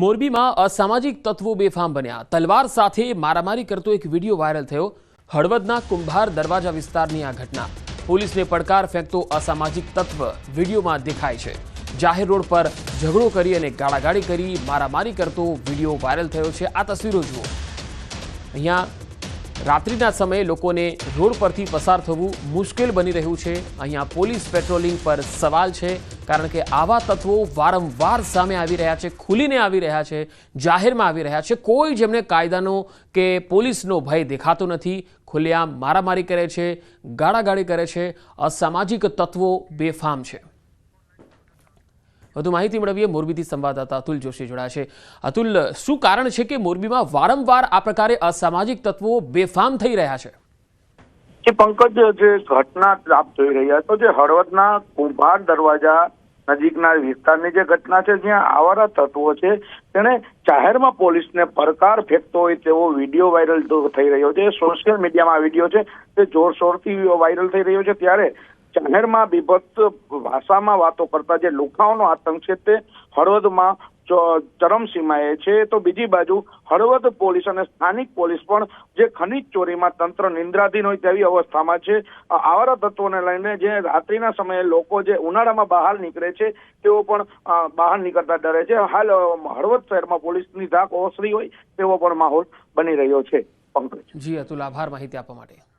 મોરબીમાં અસામાજિક તત્વો બેફામ બન્યા. તલવાર સાથે મારામારી કરતો એક વીડિયો વાયરલ થયો. હળવદના કુંભાર દરવાજા વિસ્તારની આ ઘટના. પોલીસને પડકાર ફેંકતો અસામાજિક તત્વ વિડીયોમાં દેખાય છે. જાહેર રોડ પર ઝઘડો કરી અને ગાળાગાળી કરી મારામારી કરતો વીડિયો વાયરલ થયો છે. આ તસવીરો જુઓ. અહીંયા રાત્રિના સમયે લોકોને રોડ પરથી પસાર થવું મુશ્કેલ બની રહ્યું છે. અહીંયા પોલીસ પેટ્રોલિંગ પર સવાલ છે. કારણ કે આવા તત્વો વારંવાર સામે આવી રહ્યા છે, ખુલીને આવી રહ્યા છે, જાહેરમાં આવી રહ્યા છે. કોઈ જેમને કાયદાનો કે પોલીસનો ભય દેખાતો નથી, ખુલ્લેઆમ મારામારી કરે છે, ગાળાગાળી કરે છે, અસામાજિક તત્વો બેફામ છે. વધુ માહિતી મેળવીએ મોરબીથી સંવાદદાતા અતુલ જોશી જોડાયા છે. અતુલ, શું કારણ છે કે મોરબીમાં વારંવાર આ પ્રકારે અસામાજિક તત્વો બેફામ થઈ રહ્યા છે? કે પંકજ જે ઘટના આપ જોઈ રહ્યા છો, જે હળવદના કુંભાર દરવાજા નજીકના વિસ્તારની જે ઘટના છે, જ્યાં આવારા તત્વો છે, તેણે જાહેરમાં પોલીસને પડકાર ફેંકતો હોય તેવો વીડિયો વાયરલ થઈ રહ્યો છે, સોશિયલ મીડિયામાં આ વીડિયો છે, તે જોરશોરથી વાયરલ થઈ રહ્યો છે, ત્યારે જાહેરમાં બીભત્સ ભાષામાં વાતો કરતા જે લુખાઓનો આતંક છે, તે હળવદમાં ચરમસીમાએ છે, તો બીજી બાજુ હળવદ પોલીસ અને સ્થાનિક પોલીસ પણ જે ખનીજ ચોરીમાં તંત્ર નિંદ્રાધીન હોય તેવી અવસ્થામાં છે. આવારા તત્વોને લઈને જે રાત્રિના સમયે લોકો જે ઉનાળામાં બહાર નીકળે છે, તેઓ પણ બહાર નીકળતા ડરે છે. હાલ હળવદ શહેરમાં પોલીસની ધાક ઓસરી હોય તેવો પણ માહોલ બની રહ્યો છે. પંકજ. જી, અતુલ, આભાર માહિતી આપવા માટે.